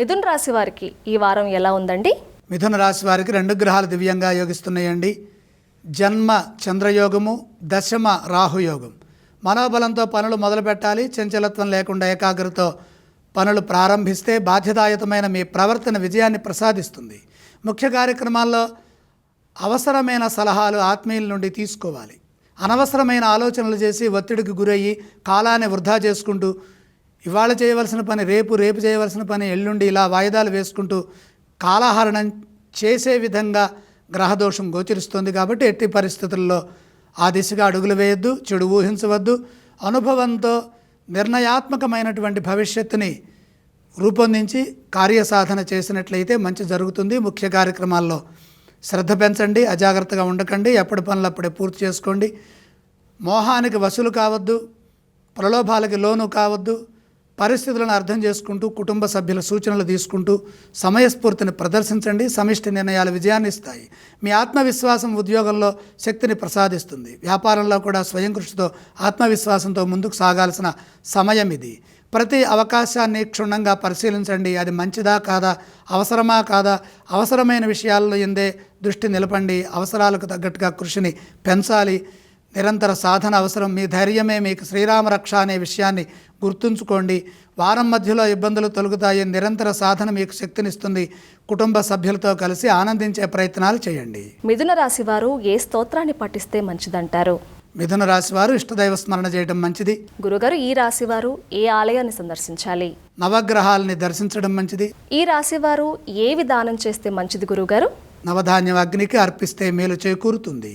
మిథున్ రాశి వారికి ఈ వారం ఎలా ఉందండి? మిథున రాశి వారికి రెండు గ్రహాలు దివ్యంగా యోగిస్తున్నాయండి. జన్మ చంద్రయోగము దశమ రాహుయోగం. మనోబలంతో పనులు మొదలు పెట్టాలి. చంచలత్వం లేకుండా ఏకాగ్రతతో పనులు ప్రారంభిస్తే బాధ్యతాయుతమైన మీ ప్రవర్తన విజయాన్ని ప్రసాదిస్తుంది. ముఖ్య కార్యక్రమాల్లో అవసరమైన సలహాలు ఆత్మీయుల నుండి తీసుకోవాలి. అనవసరమైన ఆలోచనలు చేసి ఒత్తిడికి గురయ్యి కాలాన్ని వృధా చేసుకుంటూ ఇవాళ చేయవలసిన పని రేపు రేపు చేయవలసిన పని ఎల్లుండి ఇలా వాయిదాలు వేసుకుంటూ కాలహరణం చేసే విధంగా గ్రహదోషం గోచరిస్తుంది కాబట్టి ఎట్టి పరిస్థితుల్లో ఆ దిశగా అడుగులు వేయొద్దు చెడు ఊహించవద్దు. అనుభవంతో నిర్ణయాత్మకమైనటువంటి భవిష్యత్తుని రూపొందించి కార్యసాధన చేసినట్లయితే మంచి జరుగుతుంది. ముఖ్య కార్యక్రమాల్లో శ్రద్ధ పెంచండి అజాగ్రత్తగా ఉండకండి ఎప్పటి పనులప్పుడే పూర్తి చేసుకోండి. మోహానికి వసూలు కావద్దు ప్రలోభాలకి లోను కావద్దు. పరిస్థితులను అర్థం చేసుకుంటూ కుటుంబ సభ్యుల సూచనలు తీసుకుంటూ సమయస్ఫూర్తిని ప్రదర్శించండి. సమిష్టి నిర్ణయాలు విజయాన్ని ఇస్తాయి. మీ ఆత్మవిశ్వాసం ఉద్యోగంలో శక్తిని ప్రసాదిస్తుంది. వ్యాపారంలో కూడా స్వయం కృషితో ఆత్మవిశ్వాసంతో ముందుకు సాగాల్సిన సమయం ఇది. ప్రతి అవకాశాన్ని క్షుణ్ణంగా పరిశీలించండి. అది మంచిదా కాదా? అవసరమా కాదా? అవసరమైన విషయాల్లో ఎందే దృష్టి నిలపండి. అవసరాలకు తగ్గట్టుగా కృషిని పెంచాలి. నిరంతర సాధన అవసరం. మీ ధైర్యమే మీకు శ్రీరామ రక్ష అనే విషయాన్ని గుర్తుంచుకోండి. వారం మధ్యలో ఇబ్బందులు తొలగుతాయి. నిరంతర సాధన మీకు శక్తినిస్తుంది. కుటుంబ సభ్యులతో కలిసి ఆనందించే ప్రయత్నాలు చేయండి. మిథున రాశి వారు ఏ స్తోత్రాన్ని పఠిస్తే మంచిదంటారు? మిథున రాశి వారు ఇష్టదైవ స్మరణ చేయడం మంచిది. గురుగారు ఈ రాశి వారు ఏ ఆలయాన్ని సందర్శించాలి? నవగ్రహాలని దర్శించడం మంచిది. ఈ రాశి వారు ఏ విధానం చేస్తే మంచిది గురుగారు? నవధాన్యం అగ్నికి అర్పిస్తే మేలు చేకూరుతుంది.